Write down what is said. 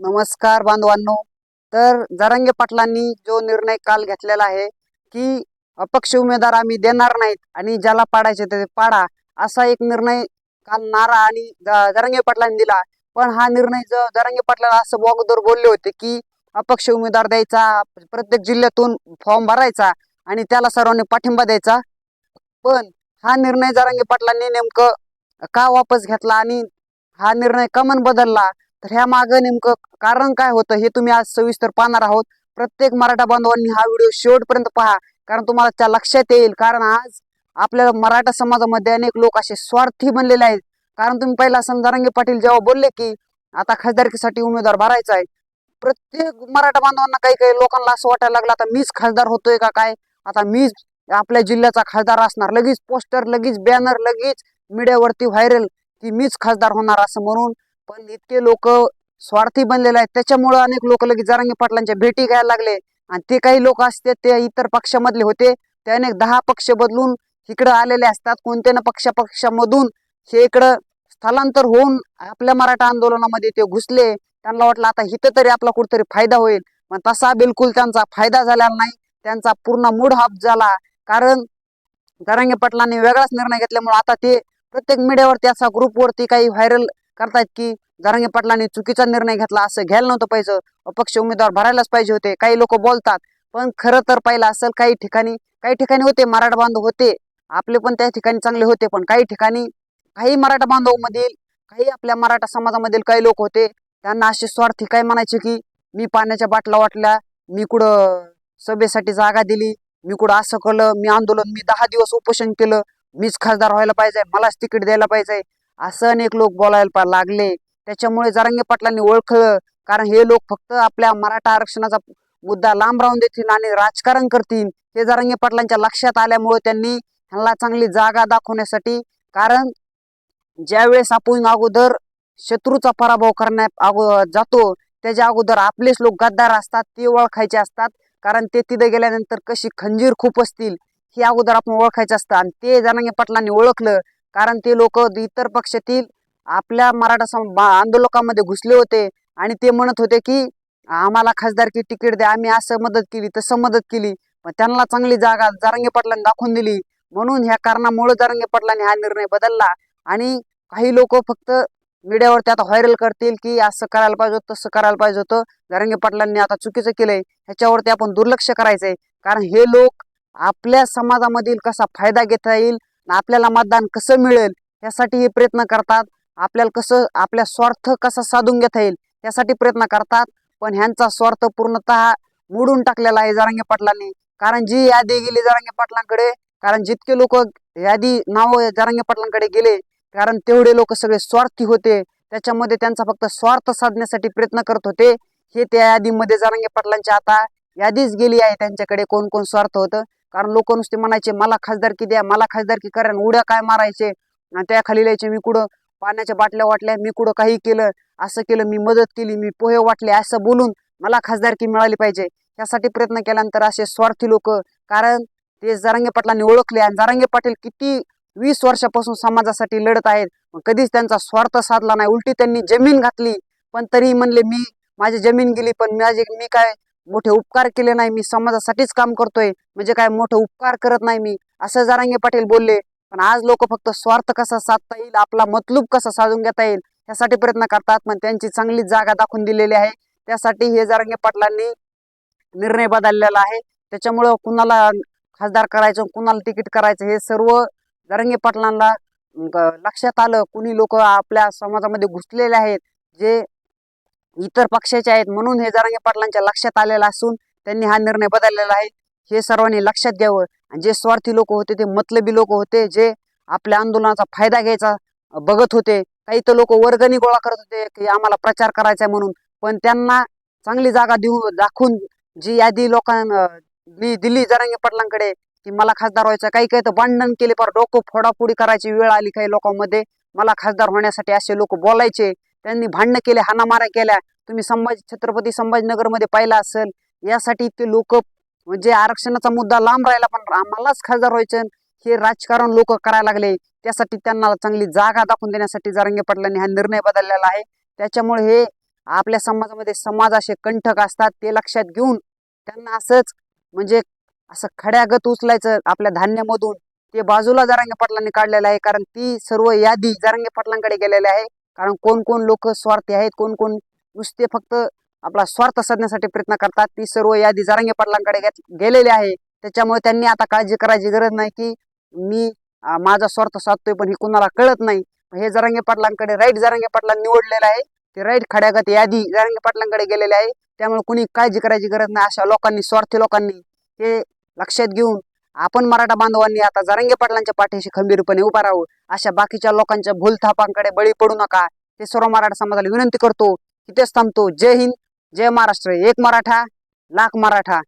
नमस्कार बांधवांनो. तर जरांगे पाटलांनी जो निर्णय काल घेतलेला आहे की अपक्ष उमेदवार आम्ही देणार नाहीत आणि ज्याला पाडायचे ते पाडा असा एक निर्णय काल नारा आणि ज- पाटलांनी दिला. पण हा निर्णय ज- जरांगे पाटलाला असं अगोदर बोलले होते की अपक्ष उमेदवार द्यायचा प्रत्येक जिल्ह्यातून फॉर्म भरायचा आणि त्याला सर्वांनी पाठिंबा द्यायचा. पण हा निर्णय जरांगे पाटलांनी नेमकं का वापस घेतला आणि हा निर्णय कमन बदलला? तर ह्या मागं नेमकं कारण काय होतं हे तुम्ही आज सविस्तर पाहणार आहोत. प्रत्येक मराठा बांधवांनी हा व्हिडिओ शेवटपर्यंत पहा कारण तुम्हाला त्या लक्षात येईल. कारण आज आपल्या मराठा समाजामध्ये अनेक लोक असे स्वार्थी बनलेले आहेत. कारण तुम्ही पहिला संजारंगे पाटील जेव्हा बोलले की आता खासदारकीसाठी उमेदवार भरायचा आहे. प्रत्येक मराठा बांधवांना काही काही लोकांना असं वाटायला लागलं आता मीच खासदार होतोय का काय? आता मीच आपल्या जिल्ह्याचा खासदार असणार. लगेच पोस्टर लगेच बॅनर लगेच मीडियावरती व्हायरल की मीच खासदार होणार असं म्हणून पण इतके लोक स्वार्थी बनलेले आहेत. त्याच्यामुळे अनेक लोक लगेच जरांगे पाटलांच्या भेटी घ्यायला लागले. आणि ते काही लोक असते ते इतर पक्षामधले होते. ते अनेक दहा पक्ष बदलून इकडं आलेले असतात. कोणत्या ना पक्षा पक्षामधून हे इकडं स्थलांतर होऊन आपल्या मराठा आंदोलनामध्ये ते घुसले. त्यांना वाटलं आता इथं तरी आपला कुठेतरी फायदा होईल. पण तसा बिलकुल त्यांचा फायदा झालेला नाही. त्यांचा पूर्ण मूड हाफ झाला. कारण जरांगे पाटलांनी वेगळाच निर्णय घेतल्यामुळे आता ते प्रत्येक मीडियावरती असा ग्रुपवरती काही व्हायरल करतायत की जरांगे पाटलांनी चुकीचा निर्णय घेतला असं घ्यायला नव्हतं पाहिजे. अपक्ष उमेदवार भरायलाच पाहिजे होते काही लोक बोलतात पण खरं तर पाहिलं असेल काही ठिकाणी काही ठिकाणी होते मराठा बांधव होते आपले पण त्या ठिकाणी चांगले होते पण काही ठिकाणी काही मराठा बांधव मधील काही आपल्या मराठा समाजामधील काही लोक होते त्यांना असे स्वार्थी काय म्हणायचे की मी पाण्याच्या बाटला वाटल्या मी कुठं सभेसाठी जागा दिली मी कुठं असं केलं मी आंदोलन मी दहा दिवस उपोषण केलं मीच खासदार व्हायला पाहिजे मलाच तिकीट द्यायला पाहिजे असं अनेक लोक बोलायला लागले. त्याच्यामुळे जरांगे पाटलांनी ओळखलं. कारण हे लोक फक्त आपल्या मराठा आरक्षणाचा मुद्दा लांब राहून देतील आणि राजकारण करतील. हे जरांगे पाटलांच्या लक्षात आल्यामुळे त्यांनी ह्यांना चांगली जागा दाखवण्यासाठी कारण ज्यावेळेस आपण अगोदर शत्रूचा पराभव करण्या अगो जातो त्याच्या अगोदर आपलेच लोक गद्दार असतात ते ओळखायचे असतात. कारण ते तिथे गेल्यानंतर कशी खंजीर खूप असतील हे अगोदर आपण ओळखायचं असतं. आणि ते जरांगे पाटलांनी ओळखलं. कारण ते लोक इतर पक्षातील आपल्या मराठा सम बा- आंदोलकामध्ये घुसले होते. आणि ते म्हणत होते की आम्हाला खासदारकी तिकीट द्या. आम्ही असं मदत केली तसं मदत केली. पण त्यांना चांगली जागा जारंगे पाटलांनी दाखवून दिली. म्हणून ह्या कारणामुळे जारंगे पाटलांनी हा निर्णय बदलला. आणि काही लोक फक्त मीडियावरती आता व्हायरल करतील की असं करायला पाहिजे होतं तसं करायला पाहिजे होतं. जारंगे पाटलांनी आता चुकीचं केलंय. ह्याच्यावरती आपण दुर्लक्ष करायचंय. कारण हे लोक आपल्या समाजामधील कसा फायदा घेता येईल आपल्याला मतदान कसं मिळेल यासाठी हे प्रयत्न करतात. आपल्याला कसं आपल्या स्वार्थ कसा साधून घेता येईल यासाठी प्रयत्न करतात. पण ह्यांचा स्वार्थ पूर्णतः मोडून टाकलेला आहे जरांगे पाटलांनी. कारण जी यादी गेली जरांगे पाटलांकडे कारण जितके लोक यादी नाव जरांगे पाटलांकडे गेले कारण तेवढे लोक सगळे स्वार्थी होते. त्याच्यामध्ये त्यांचा फक्त स्वार्थ साधण्यासाठी प्रयत्न करत होते. हे त्या यादीमध्ये जरांगे पाटलांच्या आता यादीच गेली आहे त्यांच्याकडे कोण कोण स्वार्थ होतं. कारण लोक नुसते म्हणायचे मला खासदारकी द्या मला खासदारकी करा आणि उड्या काय मारायचे? आणि त्या खाली लिहायचे मी कुठं पाण्याच्या बाटल्या वाटल्या मी कुठं काही केलं असं केलं मी मदत केली मी पोहे वाटले असं बोलून मला खासदारकी मिळाली पाहिजे. यासाठी प्रयत्न केल्यानंतर असे स्वार्थी लोक कारण ते जरांगे पाटलांनी ओळखले आणि जरांगे पाटील किती वीस वर्षापासून समाजासाठी लढत आहेत. कधीच त्यांचा स्वार्थ साधला नाही. उलटी त्यांनी जमीन घातली पण तरी म्हणले मी माझी जमीन गेली पण माझे मी काय मोठे उपकार केले नाही मी समाजासाठीच काम करतोय. म्हणजे काय मोठे उपकार करत नाही मी असं जारांगे पाटील बोलले. पण आज लोक फक्त स्वार्थ कसा साधता येईल आपला मतलूब कसा साधून घेता येईल यासाठी प्रयत्न करतात. पण त्यांची चांगली जागा दाखवून दिलेली आहे. त्यासाठी हे जरांगे पाटलांनी निर्णय बदललेला आहे. त्याच्यामुळं कुणाला खासदार करायचं कुणाला तिकीट करायचं हे सर्व जारंगे पाटलांना लक्षात आलं. कुणी लोक आपल्या समाजामध्ये घुसलेले आहेत जे इतर पक्षाचे आहेत म्हणून हे जरांगे पाटलांच्या लक्षात आलेलं असून त्यांनी हा निर्णय बदललेला आहे. हे सर्वांनी लक्षात घ्यावं. आणि जे स्वार्थी लोक होते ते मतलबी लोक होते जे आपल्या आंदोलनाचा फायदा घ्यायचा बघत होते. काही तर लोक वर्गणी गोळा करत होते की आम्हाला प्रचार करायचा म्हणून. पण त्यांना चांगली जागा देऊन दाखवून जी यादी लोकांना मी दिली जरांगे पाटलांकडे की मला खासदार व्हायचं काही काही तर भांडण केले पर डोकं फोडाफोडी करायची वेळ आली काही लोकांमध्ये. मला खासदार होण्यासाठी असे लोक बोलायचे. त्यांनी भांडणं केले हानामारा केल्या. तुम्ही संभाजी छत्रपती संभाजीनगरमध्ये पाहिला असेल यासाठी इतके लोक म्हणजे आरक्षणाचा मुद्दा लांब राहिला पण आम्हालाच खासदार व्हायचं हे राजकारण लोक करायला लागले. त्यासाठी त्यांना चांगली जागा दाखवून देण्यासाठी जारंगे पाटलांनी हा निर्णय बदललेला आहे. त्याच्यामुळे हे आपल्या समाजामध्ये समाज असे कंठक असतात ते लक्षात घेऊन त्यांना असंच म्हणजे असं खड्यागत उचलायचं आपल्या धान्यामधून. ते बाजूला जरांगे पाटलांनी काढलेलं आहे कारण ती सर्व यादी जरांगे पाटलांकडे गेलेली आहे. कारण कोण कोण लोक स्वार्थी आहेत कोण कोण नुसते फक्त आपला स्वार्थ साधण्यासाठी प्रयत्न करतात ती सर्व यादी जरांगे पाटलांकडे गेलेली आहे. त्याच्यामुळे त्यांनी आता काळजी करायची गरज नाही की मी माझा स्वार्थ साधतोय पण हे कुणाला कळत नाही. हे जरांगे पाटलांकडे राईट जरांगे पाटला निवडलेलं आहे. ते राईट खड्यागत यादी जरांगे पाटलांकडे गेलेले आहे. त्यामुळे कुणी काळजी करायची गरज नाही अशा लोकांनी स्वार्थी लोकांनी हे लक्षात घेऊन आपण मराठा बांधवांनी आता जरांगे पाटलांच्या पाठीशी खंबीरपणे उभा राहू. अशा बाकीच्या लोकांच्या भूलथापांकडे बळी पडू नका. ते सर्व मराठा समाजाला विनंती करतो तिथेच थांबतो. जय हिंद जय महाराष्ट्र. एक मराठा लाख मराठा.